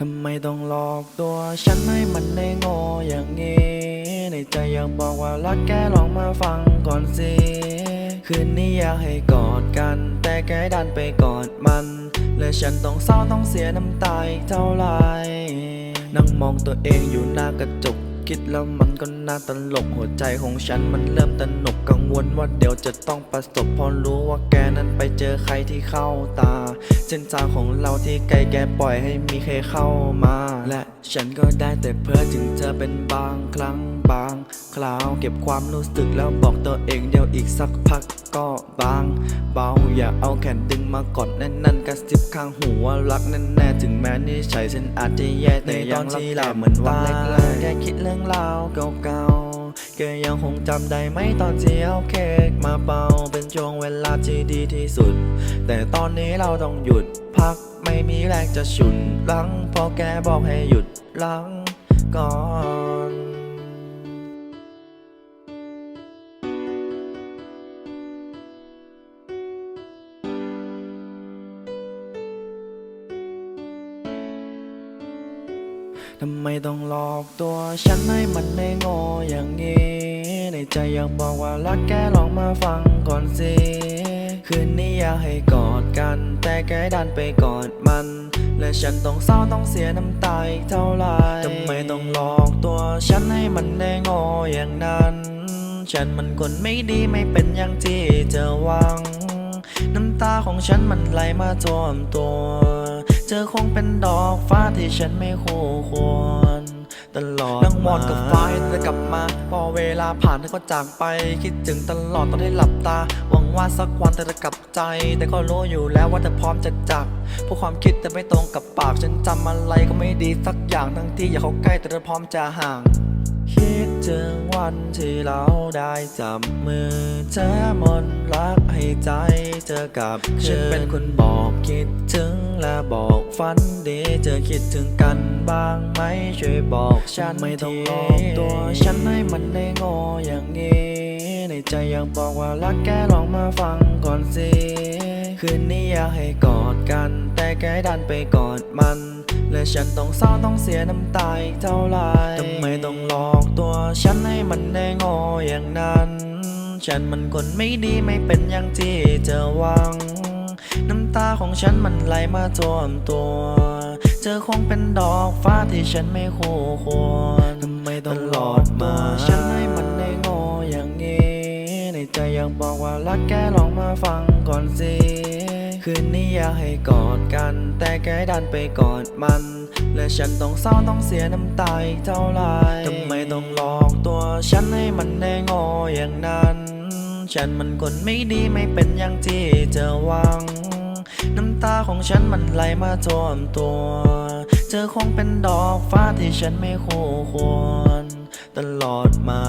ทำไมต้องหลอกตัวฉันให้มันได้โง่อย่างนี้ ในใจยังบอกว่ารักแกลองมาฟังก่อนสิ คืนนี้อยากให้กอดกัน แต่แกดันไปกอดมัน และฉันต้องเศร้าต้องเสียน้ำตาอีกเท่าไหร่นั่งมองตัวเองอยู่หน้ากระจก คิดแล้วมันก็น่าตลกหัวใจของฉันมันเริ่มตนกกังวลว่าเดี๋ยวจะต้องประสบพอรู้ว่าแกนั้นไปเจอใครที่เข้าตา เส้นทางของเราที่ไกลแกปล่อยให้มีใครเข้ามา และฉันก็ได้แต่เพ้อถึงเธอเป็นบางครั้งบาง คราวเก็บความรู้สึกแล้วบอกตัวเองเดี๋ยวอีกสักพักก็บาง เบาอย่าเอาแขนดึงมากอดแน่นๆกระซิบข้างหูว่ารักแน่ๆถึงแม้นิสัยฉันอาจจะแย่แต่ตอนที่เราเหมือนว่าแรกๆแกคิด เรื่องราเก่าๆแกยังคงจำได้ไหมตอนที่เอาเค้กมาเป่าเป็นช่วงเวลาที่ดีที่สุด แต่ตอนนี้เราต้องหยุดพักไม่มีแรงจะฉุนลังพอแกบอกให้หยุดลังก่อน ทำไมต้องหลอกตัวฉันให้มันได้โง่อย่างนี้ ในใจอยากบอกว่ารักแกลองมาฟังก่อนสิ คืนนี้อยากให้กอดกัน แต่แกดันไปกอดมัน และฉันต้องเศร้าต้องเสียน้ำตาอีกเท่าไหร่ทำไมต้องหลอกตัวฉันให้มันได้โง่อย่างนั้น ฉันมันคนไม่ดีไม่เป็นอย่างที่เธอหวัง น้ำตาของฉันมันไหลมาท่วมตัว ธอคงเป็นดอกฟ้าที่ฉันไม่คู่ควร ตลอดนั่งมอนกับฟ้าให้เธอกลับมา พอเวลาผ่านเธอก็จากไป คิดถึงตลอดตอนที่หลับตา หวังว่าสักวันเธอจะกลับใจ แต่ก็รู้อยู่แล้วว่าเธอพร้อมจะจากเพราะความคิดเธอไม่ตรงกับปาก ฉันจำอะไรก็ไม่ดีสักอย่างทั้งที่อยากเข้าใกล้แต่เธอพร้อมจะห่าง ถึงวันที่เราได้จับมือเธอมนรักให้ใจเธอกลับฉันเป็นคนบอกคิดถึงและบอกฝันดีเธอคิดถึงกันบ้างไหมช่วยบอกฉันไม่ต้องหลอกตัวฉันให้มันได้ง่อย่างนี้ในใจอยากบอกว่ารักแกลองมาฟังก่อนสิคืนนี้อยากให้กอดกัน แต่แกดันไปกอดมัน และฉันต้องเศร้าต้องเสียน้ำตาอีกเท่าไรทำไมต้องหลอกตัวฉันให้มันได้โง่อย่างนั้น ฉันมันคนไม่ดีไม่เป็นอย่างที่เธอหวัง น้ำตาของฉันมันไหลมาท่วมตัว เธอคงเป็นดอกฟ้าที่ฉันไม่คู่ควรทำไมต้องหลอกมาฉันให้มันได้โง่อย่างนี้ ในใจอยากบอกว่ารักแกลองมาฟังก่อนสิ คืนนี้อยากให้กอดกัน แต่แกดันไปกอดมัน และฉันต้องเศร้าต้องเสียน้ำตาอีกเท่าไหร่ทำไมต้องหลอกตัวฉันให้มันได้ง่อย่างนั้น ฉันมันคนไม่ดีไม่เป็นอย่างที่เธอหวัง น้ำตาของฉันมันไหลมาท่วมตัว เธอคงเป็นดอกฟ้าที่ฉันไม่คู่ควร ตลอดมา